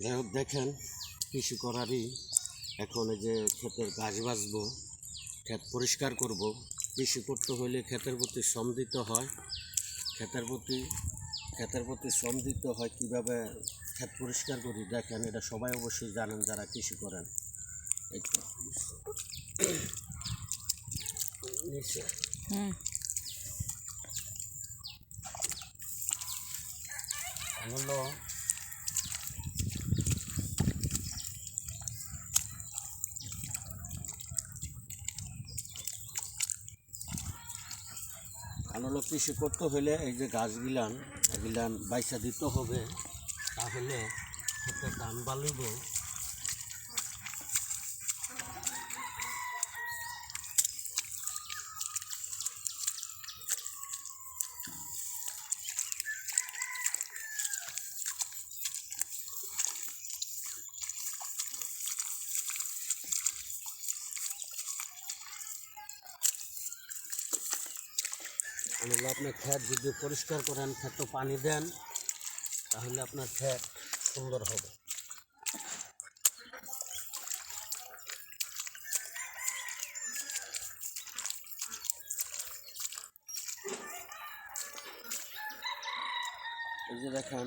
যাই হোক দেখেন কৃষি করারই এখন এই যে ক্ষেতের গাছ বাঁচবো ক্ষেত পরিষ্কার করব। কৃষি করতে হলে ক্ষেতের প্রতি শ্রম দিতে হয়। ক্ষেতের প্রতি ক্ষেতের প্রতি শ্রম দিতে হয় কীভাবে ক্ষেত পরিষ্কার করি? দেখেন এটা সবাই অবশ্যই জানেন যারা কৃষি করেন। হলো হলো কৃষি করতে হলে এই যে গাছগুলান এগুলান বাইসা দিতে হবে তাহলে সেটা বালিব। বললাম, আপনি ক্ষেত যদি পরিষ্কার করেন ক্ষেত পানি দেন তাহলে আপনার ক্ষেত সুন্দর হবে। এই যে দেখেন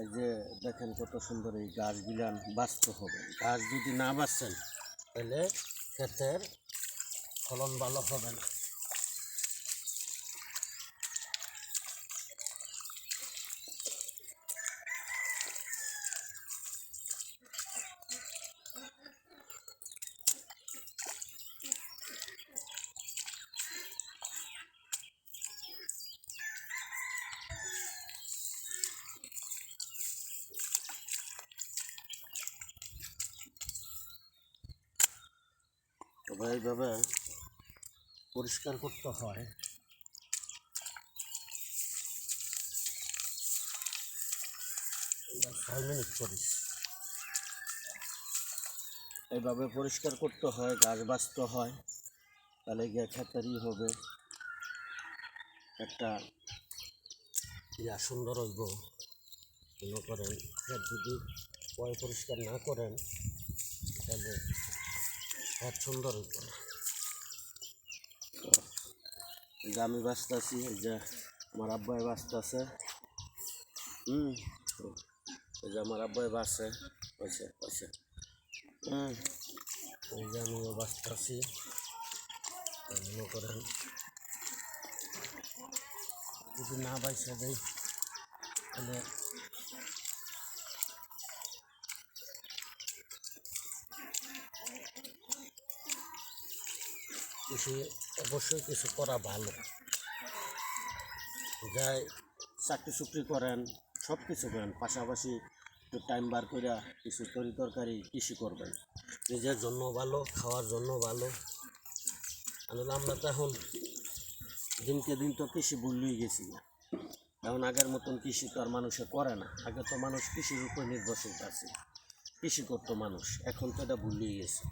এই যে দেখেন কত সুন্দর এই গাছগুলান বাঁচতে হবে। গাছ যদি না বাঁচছেন তাহলে ক্ষেতের ফলন ভালো হবে না। তবে এইভাবে পরিষ্কার করতে হয়। ছয় মিনিট করিস। এইভাবে পরিষ্কার করতে হয়, গাছ বাঁচতে হয়, তাহলে গিয়ে খেতারই হবে। একটা ইয়া সুন্দর হইব। মনে করেন, যদি পয় পরিষ্কার না করেন, তাহলে ক্ষেত সুন্দর যে আমি ব্যস্ত আছি এই যে আমার আব্বাই ব্যস্ত আছে হুম এই যে আমার আব্বাই বাসে পয়সা পয়সা হুম এই যে আমিও ব্যস্ত আছি মনে করেন। যদি না বাইসা দেয় তাহলে কিছু অবশ্যই কিছু করা ভালো। যাই চাকরি চুকরি করেন সব কিছু করেন পাশাপাশি একটু টাইম বার করে কিছু তরি তরকারি কৃষি করবেন। নিজের জন্য ভালো খাওয়ার জন্য ভালো। আসলে আমরা তো এখন দিনকে দিন তো কৃষি ভুলই গেছি। এখন আগের মতন কৃষি তো আর মানুষে করে না। আগে তো মানুষ কৃষির উপর নির্ভরশীল আছে। কৃষি করতো মানুষ এখন তো এটা ভুলিয়ে গেছে।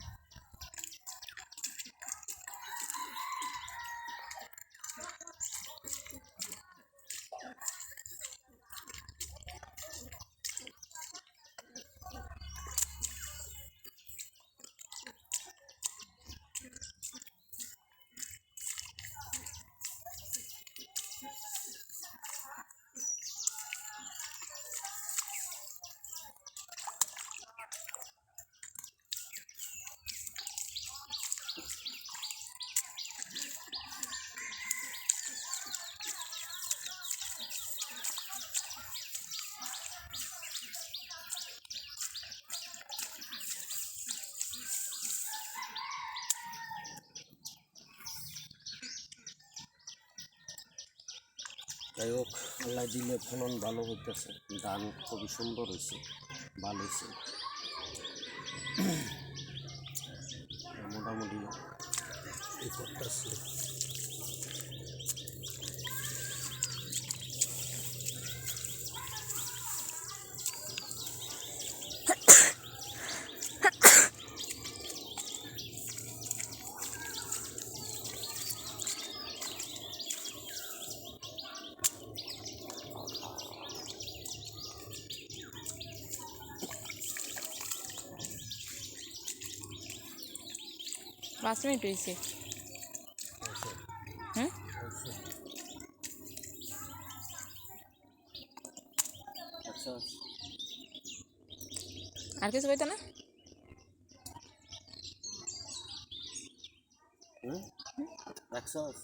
যাই হোক, আল্লাহ দিলে ফলন ভালো হইতেছে। ধান খুবই সুন্দর হয়েছে ভালো হয়েছে মোটামুটি করতেছে। পাঁচ মিনিট হয়েছে আচ্ছা আর কিছু পাইতো না? হুম? রাখছস